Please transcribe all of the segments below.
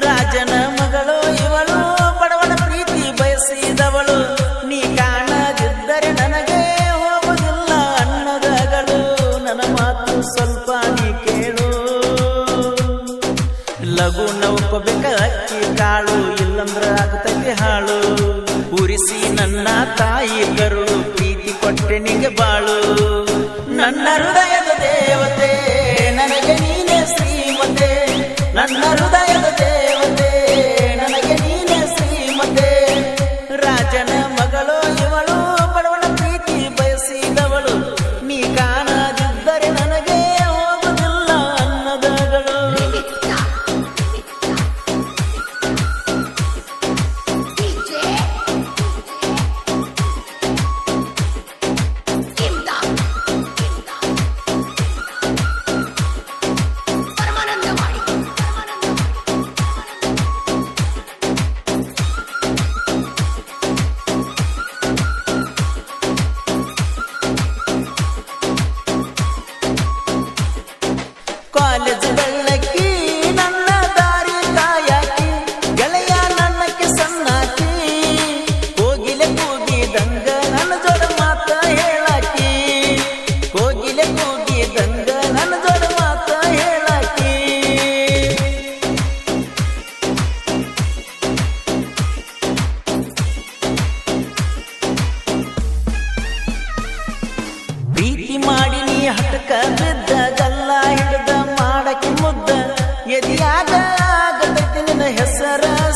ರಾಜನ ಮಗಳು ಇವಳು ಬಡವನ ಪ್ರೀತಿ ಬಯಸಿದವಳು. ನೀ ಕಾಣದಿದ್ದರೆ ನನಗೆ ಹೋಗುವುದಿಲ್ಲ ಅನ್ನದಗಳು. ನನ್ನ ಮಾತು ಸ್ವಲ್ಪ ನೀ ಕೇಳು. ಲಘು ನೌಕೋಬೇಕ ಅಕ್ಕಿ ಕಾಳು, ಇಲ್ಲಂದ್ರ ಆಗುತ್ತೆ ಹಾಳು. ಉರಿಸಿ ನನ್ನ ತಾಯಿ ಕರು ಪ್ರೀತಿ ಕೊಟ್ಟೆ ನಿಗೆ ಬಾಳು. ನನ್ನ ಹೃದಯದ ದೇವತೆ, ನನಗೆ ನೀನೇ ಶ್ರೀಮತೆ. ನನ್ನ ಹೃದಯದ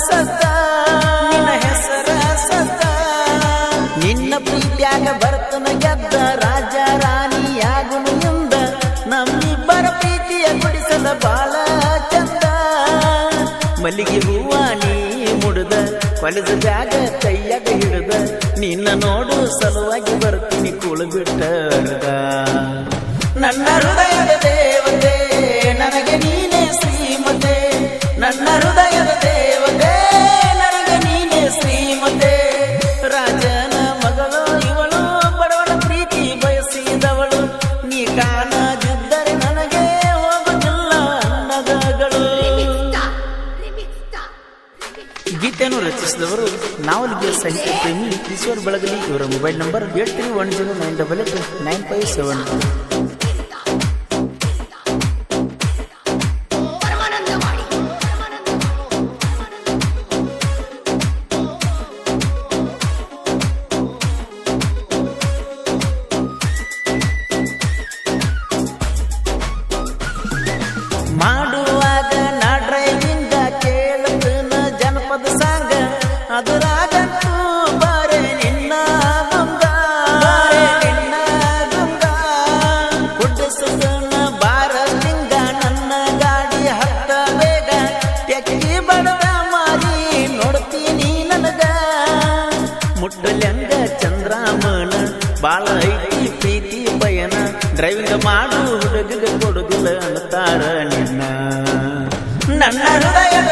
ಸತ್ತ ನಿನ್ನ ಹೆಸರ ಸತ ನಿನ್ನ ಪ್ರೀತಿಯಾಗ ಬರ್ತನ ಗೆದ್ದ ರಾಜ ರಾಣಿಯಾಗುನು ಎಂದ ನಮ್ಮಿಬ್ಬರ ಪ್ರೀತಿಯ ಗುಡಿಸಲ ಬಾಳ ಚಂದ. ಮಲ್ಲಿಗೆ ಹೂವ ನೀ ಮುಡ್ದ ಕೊಲೆದ ಜಾಗ ಕೈಯಾಗ ಹಿಡಿದ. ನಿನ್ನ ನೋಡು ಸಲುವಾಗಿ ಬರ್ತೀನಿ ಕುಳು ಬಿಟ್ಟ ನನ್ನ ಹೃದಯದ ದೇವತೆ, ನನಗೆ ನೀನೇ ಗೀತೆಯನ್ನು ರಚಿಸಿದವರು ನಾವಲ್ಗೆ ಸಾಹಿತ್ಯ ಪ್ರೇಮಿ ಈಶ್ವರ್ ಬೆಳಗಲಿ ಇವರ mobile number eight three one zero nine double eight nine five seven. Paramanandawadi ಬಾಳ ಐತಿ ಪ್ರೀತಿ ಪಯನ ಡ್ರೈವಿಂಗ್ ಮಾಡು ಹುಡುಗ ಕೊಡುದಿಲ್ಲ ಅನ್ನತಾರ ನಿನ್ನ. ನನ್ನ ಹೃದಯದ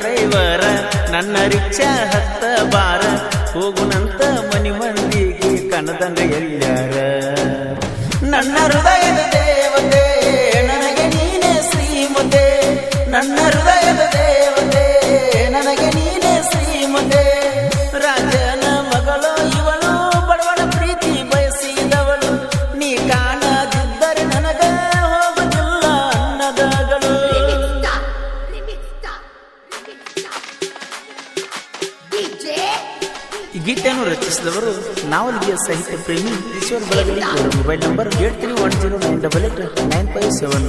ಡ್ರೈವರ, ನನ್ನ ರಿಕ್ಷಾ ಹತ್ತ ಬಾರ. ಹೋಗುನಂತ ಮನಿ ಮಂದಿಗೆ ಕನದಂಗ ಎಲ್ಲಾರ ನನ್ನ ಹೃದಯದ ದೇವತೆ, ನನಗೆ ನೀನೇ ಶ್ರೀಮತೆ. ನನ್ನ ಹೃದಯದ ಗೀತೆಯನ್ನು ರಚಿಸಿದವರು ನಾವಲ್ಗಿಯ ಸಾಹಿತ್ಯ ಪ್ರೇಮಿ Eshwar Belagali mobile number eight three one zero nine double eight nine five seven.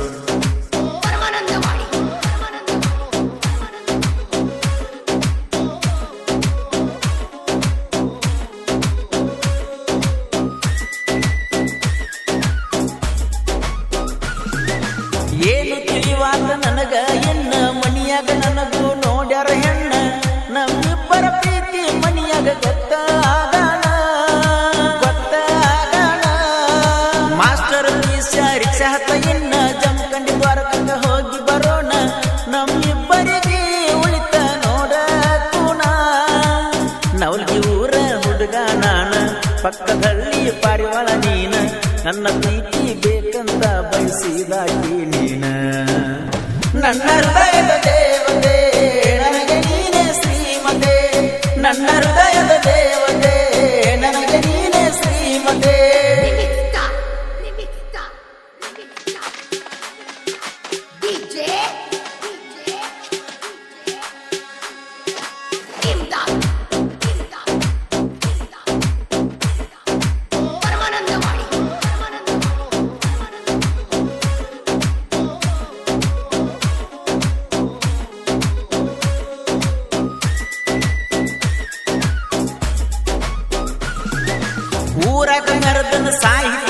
ಪಕ್ಕದಲ್ಲಿ ಪಾರಿವಾಳ ನೀನ ನನ್ನ ಪ್ರೀತಿ ಬೇಕಂತ ಬಯಸಿದಾಕಿ ನೀನ. ನನ್ನ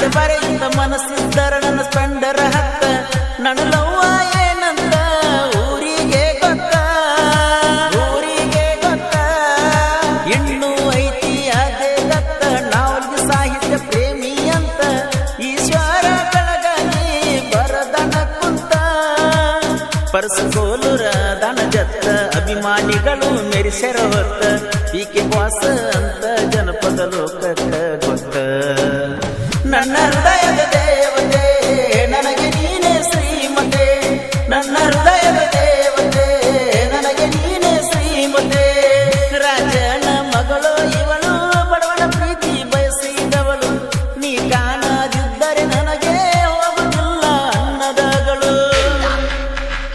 ಬರೆಯಿಂದ ಮನಸ್ಸಿದ್ದರ ನನ್ನ ಸ್ಪೆಂಡರ ಹತ್ತ. ನನ್ನ ಲವ್ವ ಏನಂತ ಊರಿಗೆ ಗೊತ್ತ. ಊರಿಗೆ ಗೊತ್ತ. ಇನ್ನು ಐತಿ, ಅದೇ ದತ್ತ. ಸಾಹಿತ್ಯ ಪ್ರೇಮಿ ಅಂತ. ಈಶ್ವರ ಬೆಳಗಲಿ ಬರದನ ಕುಂತ. ಪರಸಗೋಲುರ ದನ ಜತ್ತ. ಅಭಿಮಾನಿಗಳು ಮೆರಿಸೆರ ಹೊತ್ತ. ಈಕೆ ವಾಸ ಅಂತ ಜನಪದ ಲೋಕಕ್ಕ ನನ್ನ ಹೃದಯದ